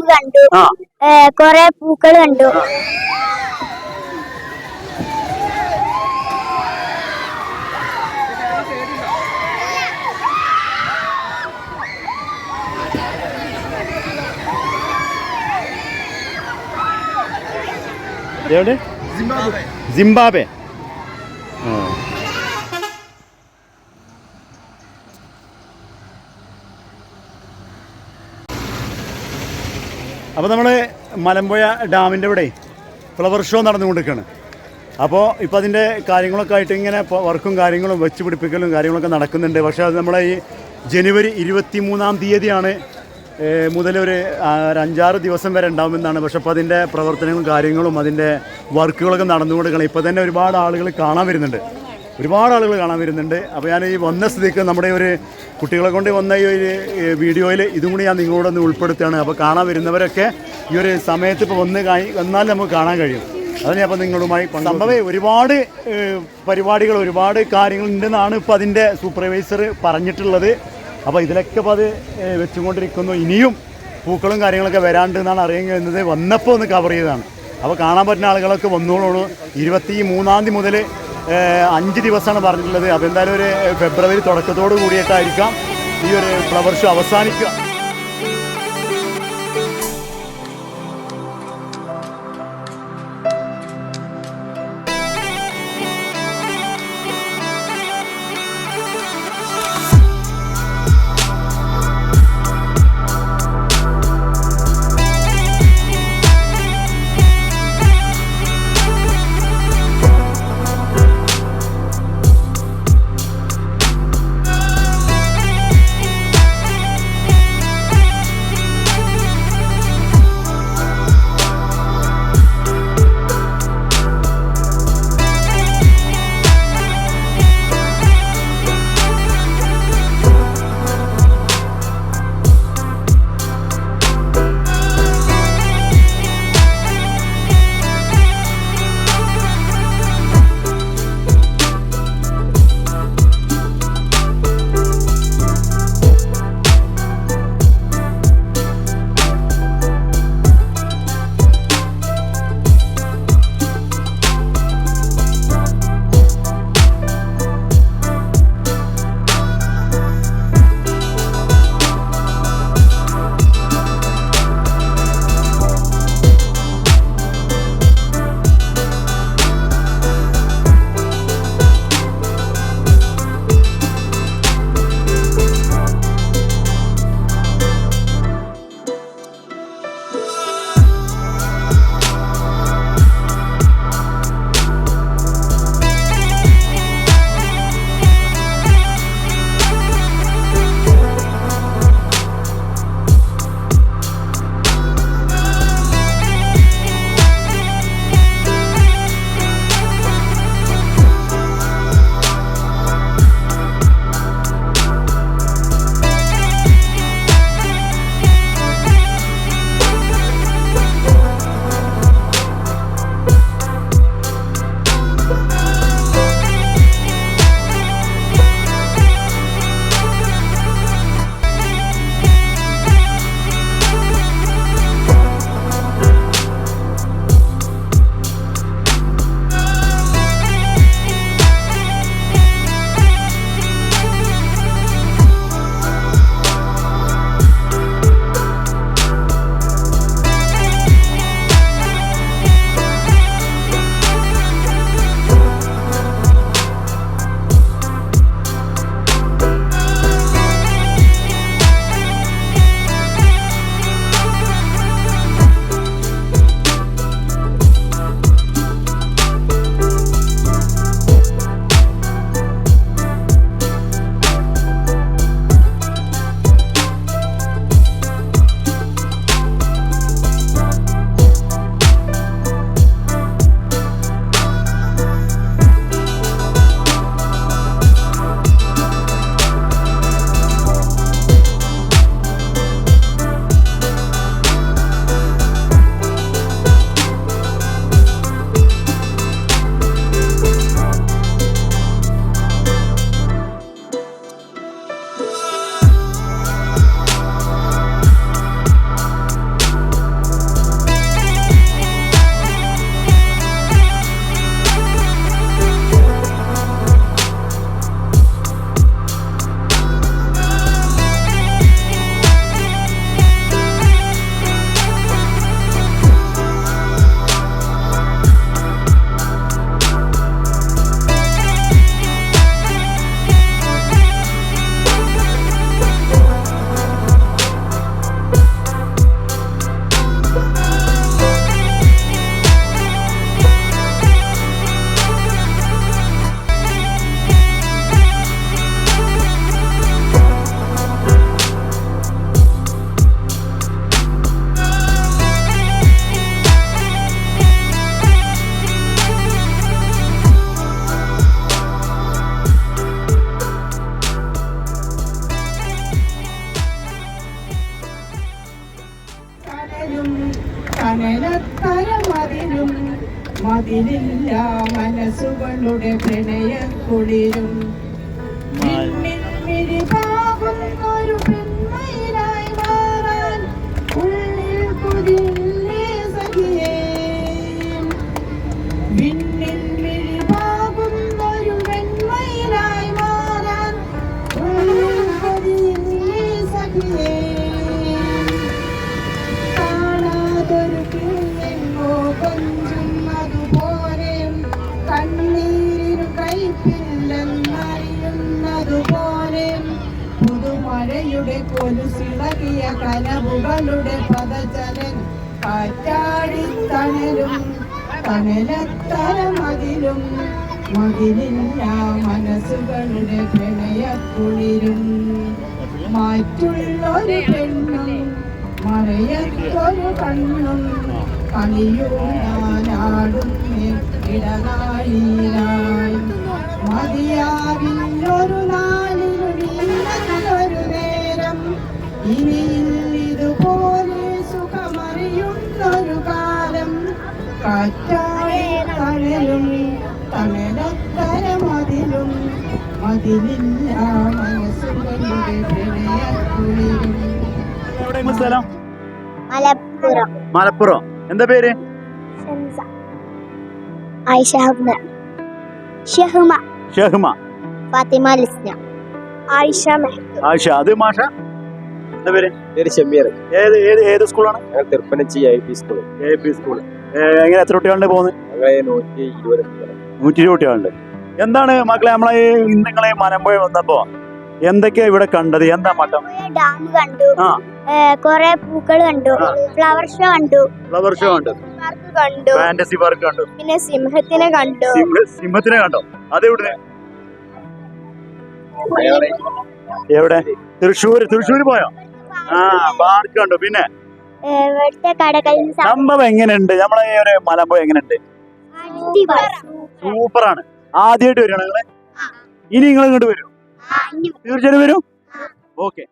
Dam കണ്ടു. കൊറേ പൂക്കൾ കണ്ടു. എവിടെ? ജിംബാബെ ആ. അപ്പോൾ നമ്മൾ മലമ്പുഴ ഡാമിന്റെ ഇവിടെ ഫ്ലവർ ഷോ നടന്നുകൊണ്ടിരിക്കുകയാണ് അപ്പോൾ ഇപ്പോൾ അതിന്റെ കാര്യങ്ങളൊക്കെ ആയിട്ട് ഇങ്ങനെ വർക്കും കാര്യങ്ങളും വെച്ച് പിടിപ്പിക്കലും കാര്യങ്ങളൊക്കെ നടക്കുന്നുണ്ട്. പക്ഷേ അത് നമ്മളെ ഈ ജനുവരി ഇരുപത്തി മൂന്നാം തീയതിയാണ് മുതൽ ഒരു അഞ്ചാറ് ദിവസം വരെ ഉണ്ടാകുമെന്നാണ് പക്ഷേ അപ്പോൾ അതിന്റെ പ്രവർത്തനങ്ങളും കാര്യങ്ങളും അതിന്റെ വർക്കുകളൊക്കെ നടന്നുകൊണ്ടിരിക്കണം ഇപ്പോൾ തന്നെ ഒരുപാട് ആളുകൾ കാണാൻ വരുന്നുണ്ട്. ഒരുപാട് ആളുകൾ കാണാൻ വരുന്നുണ്ട്. അപ്പോൾ ഞാൻ ഈ വന്ന സ്ഥിതിക്ക് നമ്മുടെ ഒരു കുട്ടികളെ കൊണ്ട് വന്ന ഈ ഒരു വീഡിയോയിൽ ഇതും കൂടി ഞാൻ നിങ്ങളോടൊന്ന് ഉൾപ്പെടുത്തുകയാണ്. അപ്പോൾ കാണാൻ വരുന്നവരൊക്കെ ഈ ഒരു സമയത്ത് ഇപ്പോൾ വന്ന് വന്നാൽ നമുക്ക് കാണാൻ കഴിയും. അത് ഞാൻ അപ്പോൾ നിങ്ങളുമായി സംഭവേ ഒരുപാട് പരിപാടികൾ ഒരുപാട് കാര്യങ്ങൾ ഉണ്ടെന്നാണ് ഇപ്പോൾ അതിന്റെ സൂപ്പർവൈസർ പറഞ്ഞിട്ടുള്ളത്. അപ്പോൾ ഇതിലൊക്കെ ഇപ്പോൾ അത് വെച്ചുകൊണ്ടിരിക്കുന്നു. ഇനിയും പൂക്കളും കാര്യങ്ങളൊക്കെ വരാണ്ട് എന്നാണ് അറിയാൻ കഴിയുന്നത് വന്നപ്പോൾ ഒന്ന് കവർ ചെയ്തതാണ്. അപ്പോൾ കാണാൻ പറ്റുന്ന ആളുകളൊക്കെ വന്നോളൂ. ഇരുപത്തി മൂന്നാം തീയതി മുതൽ അഞ്ച് ദിവസമാണ് പറഞ്ഞിട്ടുള്ളത്. അപ്പോൾ എന്തായാലും ഒരു ഫെബ്രുവരി തുടക്കത്തോട് കൂടിയിട്ടായിരിക്കാം ഈ ഒരു ഫ്ലവർ ഷോ അവസാനിക്കുക. മനസ്സുകളുടെ പ്രണയക്കുളിരും. കൊലുസിളകിയ കനവുകളുടെ പദചലൻ കാറ്റാടി തണലും തണലത്തര മതിലും മതിലില്ല മനസ്സുകളുടെ പ്രണയക്കുളിരും. മാറ്റുള്ളൊരു പെണ്ണും മറയത്തൊരു കണ്ണും കളിയൂടാനാടുന്നേ ഇടനാഴിയിലായി. മതിയാവില്ലൊരു നാളിൽ ഇനിയിൽ ഇതുപോലെ സുഖമറിയുന്നൊരു കാലം. കാറ്റായി തണലും തണലത്തര മതിലും മതിലില്ല മനസ്സുകളുടെ പ്രണയക്കുളിരും. എവിടെയാണ് സ്ഥലം? മലപ്പുറം. മലപ്പുറം. എന്താ പേര്? ഷംസ. ആയിഷ ഹബ്ന ഷഹ്മ. ഷഹ്മ. ഫാത്തിമ ലിസ്ന. ആയിഷ ആയിഷ. അത് മാഷ? എന്താ പേര്? പേര് ഷമീർ ഏത് ഏത് ഏത് സ്കൂളാണ്? ഞങ്ങൾ Thiruppanachi I P school A P school എങ്ങനെ എത്ര കുട്ടികളുണ്ട് പോകുന്നത്? ഞങ്ങളെ നൂറ്റി ഇരുപത് കുട്ടികൾ നൂറ്റി ഇരുപത് കുട്ടികളുണ്ട്. എന്താണ് മക്കളെ നമ്മളെ ഈ ഇന്ന് നിങ്ങളെ മലമ്പുഴ വന്നപ്പോ എന്തൊക്കെയാ ഇവിടെ കണ്ടത്? എന്താ മട്ടം? ഡാം കണ്ടു. ആ. കൊറേ പൂക്കൾ കണ്ടു. ഫ്ലവർ ഷോ കണ്ടു. ഫ്ലവർ ഷോ കണ്ടു. പാർക്ക് കണ്ടു. ഫാന്റസി പാർക്ക് കണ്ടു. പിന്നെ സിംഹത്തിനെ കണ്ടു. സിംഹ- സിംഹത്തിനെ കണ്ടോ. അതെവിടെ ഞങ്ങളെ എവിടെ? തൃശ്ശൂര്. തൃശ്ശൂര് പോയോ? ആ പാർക്ക് ഉണ്ട് പിന്നെ? സംഭവം എങ്ങനെയുണ്ട്? നമ്മളെ ഒരു മലമ്പുഴ എങ്ങനെയുണ്ട്? സൂപ്പറാണ്. ആദ്യമായിട്ട് വരികയാണ് നിങ്ങൾ? ഇനി നിങ്ങൾ ഇങ്ങോട്ട് വരും. തീർച്ചയായിട്ടും വരും? ഓക്കെ.